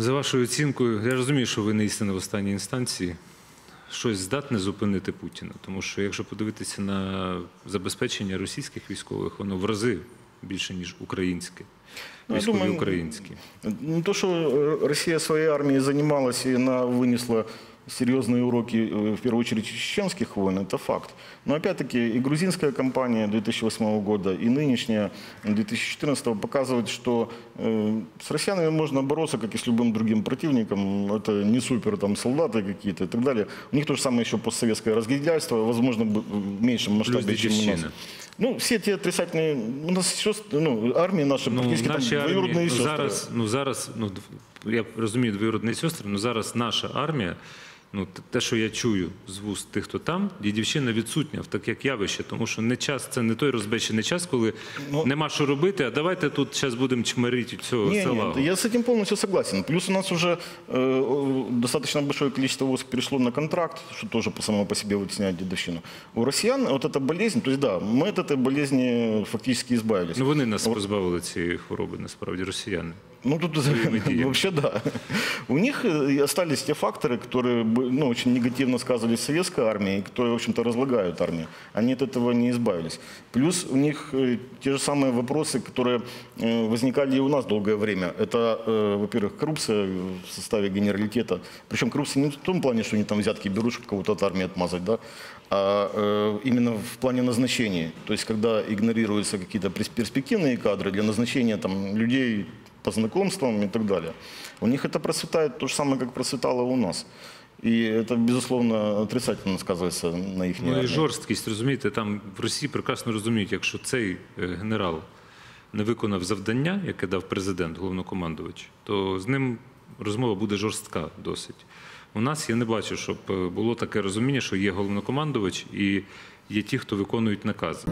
За вашою оцінкою, я розумію, що ви не істина в останній інстанції. Щось здатне зупинити Путіна, тому що якщо подивитися на забезпечення російських військових, воно в рази більше ніж українське. Ну, Військові думаю, українські. Ну, то, що Росія своєю армією займалася і вона она вынесла серьезные уроки, э, в первую очередь, чеченских войн, это факт. Но опять-таки и грузинская кампания 2008 года, и нынешняя 2014 показывают, что э, с россиянами можно бороться, как и с любым другим противником. Это не супер там солдаты какие-то и так далее. У них то же самое еще постсоветское разгильдяйство, возможно, б- в меньшем масштабе, чем у нас. дедовщина. Ну, все эти отрицательные... У нас сестры, ну, армии наши Ну, практически там наші армії, двоюродные ну, сестры. зараз, ну, зараз, ну, д- я розумію двоюродні сестри, але зараз наша армія, ну, т- те, що я чую з вуст тих, хто там, дідівщина відсутня в таке як явище, тому що не час, це не той розбещений час, коли Ну- нема що робити, а давайте тут зараз будемо чмирити цього Не, села. нет, я с этим полностью согласен. Плюс у нас уже э, о, достаточно большое количество войск перешло на контракт, что тоже по само по себе вытесняет дедовщину. У россиян вот эта болезнь, то есть да, мы от этой болезни фактически избавились. Ну, вони нас позбавили цієї хвороби, насправді, росіяни. Ну, тут вообще да. У них э, остались те факторы, которые ну, очень негативно сказывались в советской армии, которые, в общем-то, разлагают армию. Они от этого не избавились. Плюс у них э, те же самые вопросы, которые э, возникали и у нас долгое время. Это, во-первых, коррупция в составе генералитета. Причем коррупция не в том плане, что они там взятки берут, чтобы кого-то от армии отмазать, да, а именно в плане назначений. То есть, когда игнорируются какие-то перс- перспективные кадры для назначения там, людей по знакомствам и так далее. У них это процветает то же самое, как процветало у нас. И это, безусловно, отрицательно сказывается на их Ну і жорсткість, розумієте, там в Росії прекрасно розуміють, якщо цей е, генерал не виконав завдання, яке дав президент, головнокомандувач, то з ним розмова буде жорстка досить. У нас я не бачу, щоб е, було таке розуміння, що є головнокомандувач і є ті, хто виконують накази.